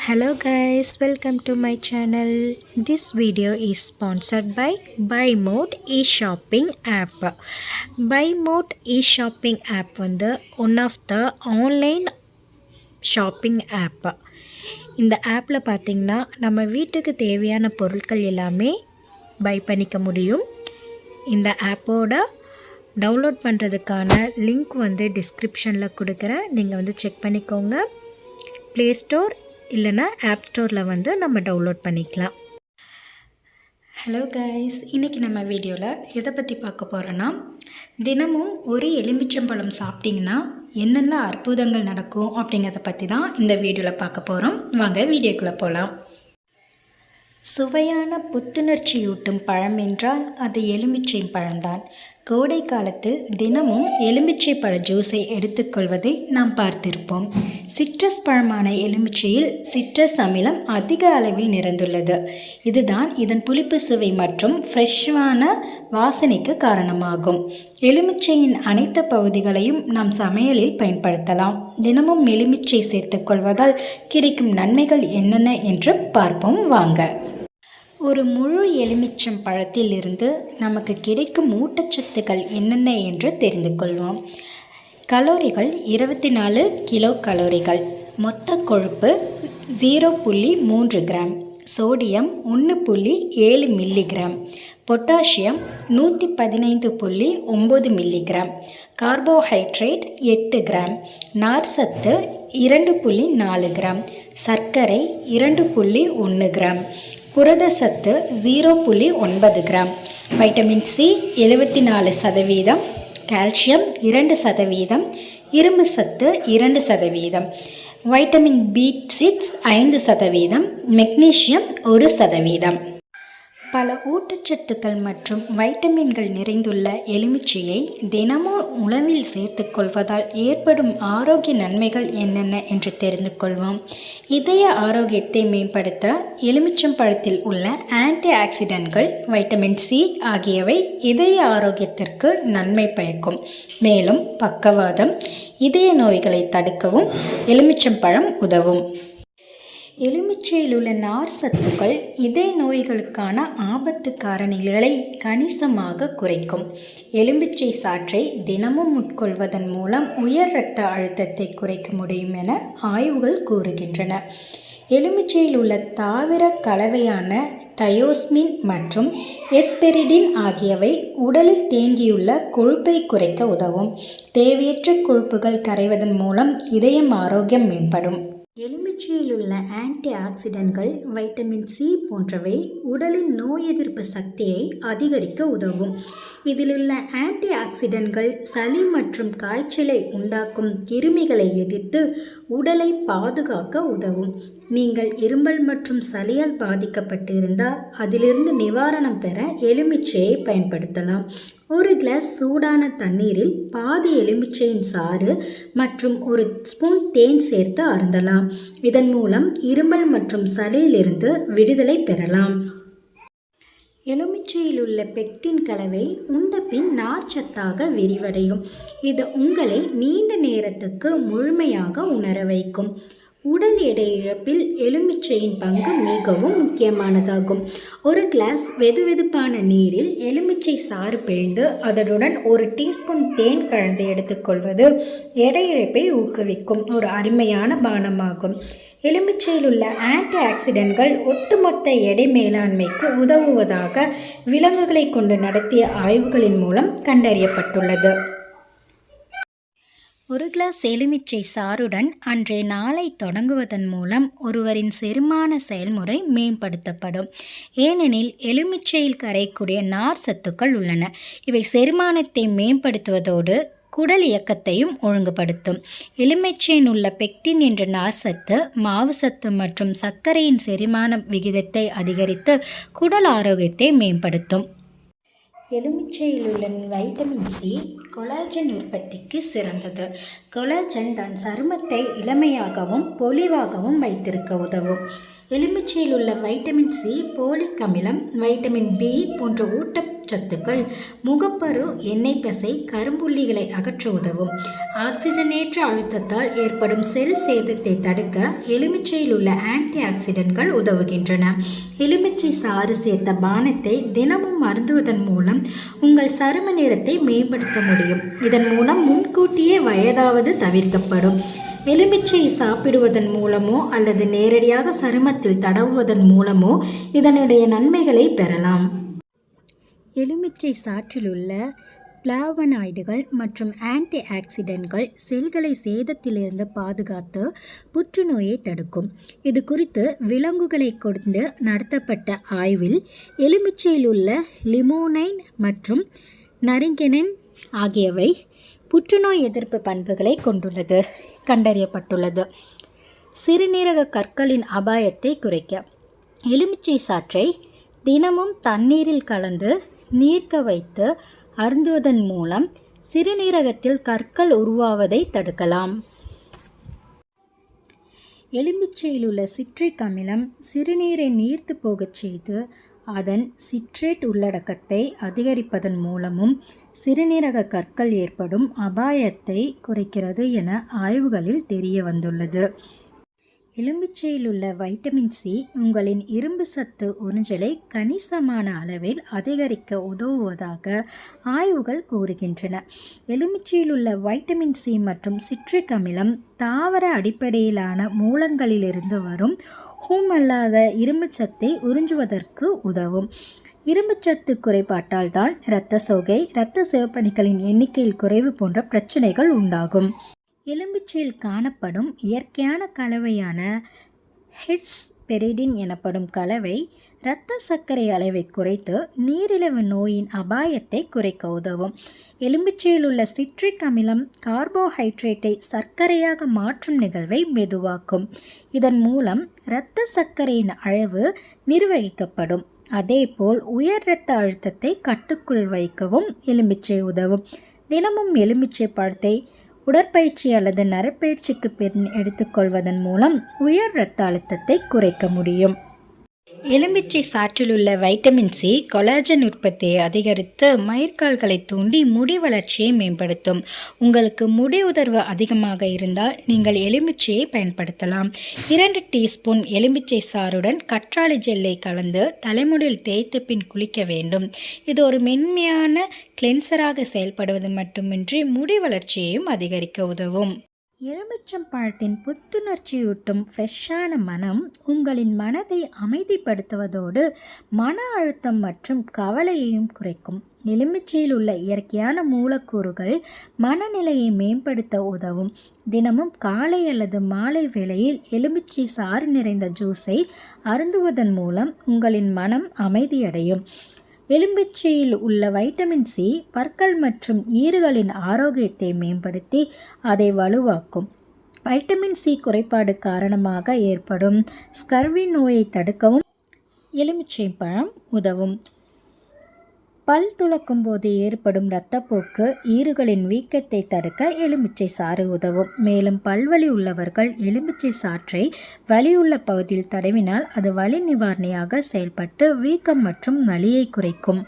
Hello guys, welcome to my channel. This video is sponsored by BuyMode e-shopping app. BuyMode e-shopping app வந்து one of the online shopping app இந்த ஆப்பில் பார்த்திங்கன்னா நம்ம வீட்டுக்கு தேவையான பொருட்கள் எல்லாமே பை பண்ணிக்க முடியும் இந்த ஆப்போட டவுன்லோட் பண்ணுறதுக்கான லிங்க் வந்து டிஸ்கிரிப்ஷனில் கொடுக்குறேன் நீங்கள் வந்து செக் பண்ணிக்கோங்க ப்ளே ஸ்டோர் இல்லைன்னா ஆப் ஸ்டோரில் வந்து நம்ம டவுன்லோட் பண்ணிக்கலாம். ஹலோ கைஸ் இன்றைக்கி நம்ம வீடியோவில் எதை பற்றி பார்க்க போகிறோன்னா தினமும் ஒரு எலுமிச்சம்பழம் சாப்பிட்டிங்கன்னா என்னென்ன அற்புதங்கள் நடக்கும் அப்படிங்கிறத பற்றி தான் இந்த வீடியோவில் பார்க்க போகிறோம் வாங்க வீடியோக்குள்ளே போகலாம் சுவையான புத்துணர்ச்சியூட்டும் பழம் என்றால் அது எலுமிச்சை பழம்தான். கோடை காலத்தில் தினமும் எலுமிச்சை பழ ஜூஸை எடுத்துக்கொள்வதை நாம் பார்த்திருப்போம். சிட்ரஸ் பழமான எலுமிச்சையில் சிட்ரஸ் அமிலம் அதிக அளவில் நிறைந்துள்ளது. இதுதான் இதன் புளிப்பு சுவை மற்றும் ஃப்ரெஷ்ஷான வாசனைக்கு காரணமாகும். எலுமிச்சையின் அனைத்து பகுதிகளையும் நாம் சமையலில் பயன்படுத்தலாம். தினமும் எலுமிச்சை சேர்த்துக்கொள்வதால் கிடைக்கும் நன்மைகள் என்னென்ன என்று பார்ப்போம். வாங்க. ஒரு முழு எலுமிச்சம் பழத்திலிருந்து நமக்கு கிடைக்கும் ஊட்டச்சத்துக்கள் என்னென்ன என்று தெரிந்து கொள்வோம். கலோரிகள் இருபத்தி நாலு கிலோ கலோரிகள் மொத்த கொழுப்பு ஜீரோ புள்ளி மூன்று கிராம். சோடியம் ஒன்று புள்ளி ஏழு மில்லிகிராம். பொட்டாசியம் நூற்றி பதினைந்து புள்ளி ஒம்பது மில்லிகிராம். கார்போஹைட்ரேட் எட்டு கிராம். நார்சத்து இரண்டு புள்ளி நாலு கிராம். சர்க்கரை இரண்டு புள்ளி ஒன்று கிராம். புரத சத்து ஜீரோ புள்ளி ஒன்பது கிராம். வைட்டமின் சி எழுபத்தி நாலு சதவீதம் கால்சியம் இரண்டு சதவீதம் இரும்பு சத்து இரண்டு சதவீதம் வைட்டமின் பி சிக்ஸ் ஐந்து சதவீதம் மெக்னீஷியம் ஒரு சதவீதம். பல ஊட்டச்சத்துக்கள் மற்றும் வைட்டமின்கள் நிறைந்துள்ள எலுமிச்சையை தினமும் உணவில் சேர்த்து கொள்வதால் ஏற்படும் ஆரோக்கிய நன்மைகள் என்னென்ன என்று தெரிந்து கொள்வோம். இதய ஆரோக்கியத்தை மேம்படுத்த எலுமிச்சம் பழத்தில் உள்ள ஆன்டி ஆக்சிடென்ட்கள் வைட்டமின் சி ஆகியவை இதய ஆரோக்கியத்திற்கு நன்மை பயக்கும். மேலும் பக்கவாதம் இதய நோய்களை தடுக்கவும் எலுமிச்சம்பழம் உதவும். எலுமிச்சையில் உள்ள நார் சத்துக்கள் இதய நோய்களுக்கான ஆபத்து காரணிகளை கணிசமாக குறைக்கும். எலுமிச்சை சாற்றை தினமும் உட்கொள்வதன் மூலம் உயர் இரத்த அழுத்தத்தை குறைக்க முடியும் என ஆய்வுகள் கூறுகின்றன. எலுமிச்சையில் உள்ள தாவர கலவையான டயோஸ்மின் மற்றும் எஸ்பெரிடின் ஆகியவை உடலில் தேங்கியுள்ள கொழுப்பை குறைக்க உதவும். தேவையற்ற கொழுப்புகள் கரைவதன் மூலம் இதயம் ஆரோக்கியம் மேம்படும். எலுமிச்சையில் உள்ள ஆன்டி ஆக்சிடென்ட்கள் வைட்டமின் சி போன்றவை உடலின் நோய் எதிர்ப்பு சக்தியை அதிகரிக்க உதவும். இதிலுள்ள ஆன்டி ஆக்சிடென்ட்கள் சளி மற்றும் காய்ச்சலை உண்டாக்கும் கிருமிகளை எதிர்த்து உடலை பாதுகாக்க உதவும். நீங்கள் இரும்பல் மற்றும் சளியால் பாதிக்கப்பட்டிருந்தால் அதிலிருந்து நிவாரணம் பெற எலுமிச்சையை பயன்படுத்தலாம். ஒரு கிளாஸ் சூடான தண்ணீரில் பாதி எலுமிச்சையின் சாறு மற்றும் ஒரு ஸ்பூன் தேன் சேர்த்து அருந்தலாம். இதன் மூலம் இருமல் மற்றும் சளியிலிருந்து விடுதலை பெறலாம். எலுமிச்சையில் உள்ள பெக்டின் கலவை உண்ட பின் நார்ச்சத்தாக விரிவடையும். இது உங்களை நீண்ட நேரத்துக்கு முழுமையாக உணர வைக்கும். உடல் எடை இழப்பில் எலுமிச்சையின் பங்கு மிகவும் முக்கியமானதாகும். ஒரு கிளாஸ் வெதுவெதுப்பான நீரில் எலுமிச்சை சாறு பிழிந்து அதனுடன் ஒரு டீஸ்பூன் தேன் கலந்து எடுத்துக்கொள்வது எடை இழப்பை ஊக்குவிக்கும் ஒரு அருமையான பானமாகும். எலுமிச்சையில் உள்ள ஆன்டி ஆக்சிடென்ட்கள் ஒட்டுமொத்த எடை மேலாண்மைக்கு உதவுவதாக விலங்குகளை கொண்டு நடத்திய ஆய்வுகளின் மூலம் கண்டறியப்பட்டுள்ளது. ஒரு கிளாஸ் எலுமிச்சை சாறுடன் அன்றைய நாளை தொடங்குவதன் மூலம் ஒருவரின் செரிமான செயல்முறை மேம்படுத்தப்படும். ஏனெனில் எலுமிச்சையில் கரையக்கூடிய நார் சத்துக்கள் உள்ளன. இவை செரிமானத்தை மேம்படுத்துவதோடு குடல் இயக்கத்தையும் ஒழுங்குபடுத்தும். எலுமிச்சையின் உள்ள பெக்டின் என்ற நார் சத்து மாவு சத்து மற்றும் சர்க்கரையின் செரிமான விகிதத்தை அதிகரித்து குடல் ஆரோக்கியத்தை மேம்படுத்தும். எலுமிச்சையில் உள்ள வைட்டமின் சி கொலாஜன் உற்பத்திக்கு சிறந்தது. கொலாஜன் தன் சருமத்தை இளமையாகவும் பொலிவாகவும் வைத்திருக்க உதவும். எலுமிச்சையில் உள்ள வைட்டமின் சி போலிக் அமிலம் வைட்டமின் பி போன்ற ஊட்டச்சத்துக்கள் முகப்பரு எண்ணெய் பசை கரும்புள்ளிகளை அகற்ற உதவும். ஆக்சிஜனேற்ற அழுத்தத்தால் ஏற்படும் செல் சேதத்தை தடுக்க எலுமிச்சையில் உள்ள ஆன்டி ஆக்சிடென்ட்கள் உதவுகின்றன. எலுமிச்சை சாறு சேர்த்த பானத்தை தினமும் மருந்துவதன் மூலம் உங்கள் சரும நிறத்தை மேம்படுத்த முடியும். இதன் மூலம் முன்கூட்டியே வயதாவது தவிர்க்கப்படும். எலுமிச்சை சாப்பிடுவதன் மூலமோ அல்லது நேரடியாக சருமத்தில் தடவுவதன் மூலமோ இதனுடைய நன்மைகளை பெறலாம். எலுமிச்சை சாற்றிலுள்ள பிளாவனாய்டுகள் மற்றும் ஆன்டி ஆக்சிடென்ட்கள் செல்களை சேதத்திலிருந்து பாதுகாத்து புற்றுநோயை தடுக்கும். இது குறித்து விலங்குகளை கொண்டு நடத்தப்பட்ட ஆய்வில் எலுமிச்சையில் உள்ள லிமோனைன் மற்றும் நரிங்கனின் ஆகியவை புற்றுநோய் எதிர்ப்பு பண்புகளை கொண்டுள்ளது கண்டறியப்பட்டுள்ளது. சிறுநீரக கற்களின் அபாயத்தை குறைக்க எலுமிச்சை சாற்றை தினமும் தண்ணீரில் கலந்து நீர்க்க வைத்து அருந்துவதன் மூலம் சிறுநீரகத்தில் கற்கள் உருவாவதை தடுக்கலாம். எலுமிச்சையில் உள்ள சிட்ரிக் அமிலம் சிறுநீரை நீர்த்து போகச் செய்து அதன் சிட்ரேட் உள்ளடக்கத்தை அதிகரிப்பதன் மூலமும் சிறுநீரக கற்கள் ஏற்படும் அபாயத்தை குறைக்கிறது என ஆய்வுகளில் தெரிய வந்துள்ளது எலுமிச்சையில் உள்ள வைட்டமின் சி உங்களின் இரும்பு சத்து உறிஞ்சலை கணிசமான அளவில் அதிகரிக்க உதவுவதாக ஆய்வுகள் கூறுகின்றன. எலுமிச்சையில் உள்ள வைட்டமின் சி மற்றும் சிட்ரிக் அமிலம் தாவர அடிப்படையிலான மூலங்களிலிருந்து வரும் ஹூம் அல்லாத இரும்பு சத்தை உறிஞ்சுவதற்கு உதவும். இரும்புச்சத்து குறைபாட்டால் தான் இரத்த சோகை இரத்த சிவப்பணிகளின் எண்ணிக்கையில் குறைவு போன்ற பிரச்சனைகள் உண்டாகும். எலும்புச்சையில் காணப்படும் இயற்கையான கலவையான ஹெச் பெரிடின் எனப்படும் கலவை இரத்த சர்க்கரை அளவை குறைத்து நீரிழிவு நோயின் அபாயத்தை குறைக்க உதவும். எலும்புச்சையில் உள்ள சிட்ரிக் அமிலம் கார்போஹைட்ரேட்டை சர்க்கரையாக மாற்றும் நிகழ்வை மெதுவாக்கும். இதன் மூலம் இரத்த சர்க்கரையின் அளவு நிர்வகிக்கப்படும். அதேபோல் உயர் இரத்த அழுத்தத்தை கட்டுக்குள் வைக்கவும் எலுமிச்சை உதவும். தினமும் எலுமிச்சை பழத்தை உடற்பயிற்சி அல்லது நரப்பயிற்சிக்கு பின் எடுத்துக்கொள்வதன் மூலம் உயர் இரத்த அழுத்தத்தை குறைக்க முடியும். எலுமிச்சை சாற்றிலுள்ள வைட்டமின் சி கொலாஜன் உற்பத்தியை அதிகரித்து மயிர்கால்களை தூண்டி முடி வளர்ச்சியை மேம்படுத்தும். உங்களுக்கு முடி உதர்வு அதிகமாக இருந்தால் நீங்கள் எலுமிச்சையை பயன்படுத்தலாம். இரண்டு டீஸ்பூன் எலுமிச்சை சாறுடன் கற்றாழை ஜெல்லை கலந்து தலைமுடியில் தேய்த்து பின் குளிக்க வேண்டும். இது ஒரு மென்மையான கிளென்சராக செயல்படுவது மட்டுமின்றி முடி வளர்ச்சியையும் அதிகரிக்க உதவும். எலுமிச்சம் பழத்தின் புத்துணர்ச்சியூட்டும் ஃப்ரெஷ்ஷான மனம் உங்களின் மனதை அமைதிப்படுத்துவதோடு மன அழுத்தம் மற்றும் கவலையையும் குறைக்கும். எலுமிச்சையில் உள்ள இயற்கையான மூலக்கூறுகள் மனநிலையை மேம்படுத்த உதவும். தினமும் காலை அல்லது மாலை வேளையில் எலுமிச்சை சாறு நிறைந்த ஜூஸை அருந்துவதன் மூலம் உங்களின் மனம் அமைதியடையும். எலும்பிச்சையில் உள்ள வைட்டமின் சி பற்கள் மற்றும் ஈறுகளின் ஆரோக்கியத்தை மேம்படுத்தி அதை வலுவாக்கும். வைட்டமின் சி குறைபாடு காரணமாக ஏற்படும் ஸ்கர்வி நோயை தடுக்கவும் எலுமிச்சை பழம் உதவும். பல் துளக்கும் போது ஏற்படும் இரத்தப்போக்கு ஈறுகளின் வீக்கத்தை தடுக்க எலுமிச்சை சாறு உதவும். மேலும் பல்வலி உள்ளவர்கள் எலுமிச்சை சாற்றை வலியுள்ள பகுதியில் தடவினால் அது வலி நிவாரணியாக செயல்பட்டு வீக்கம் மற்றும் வலியை குறைக்கும்.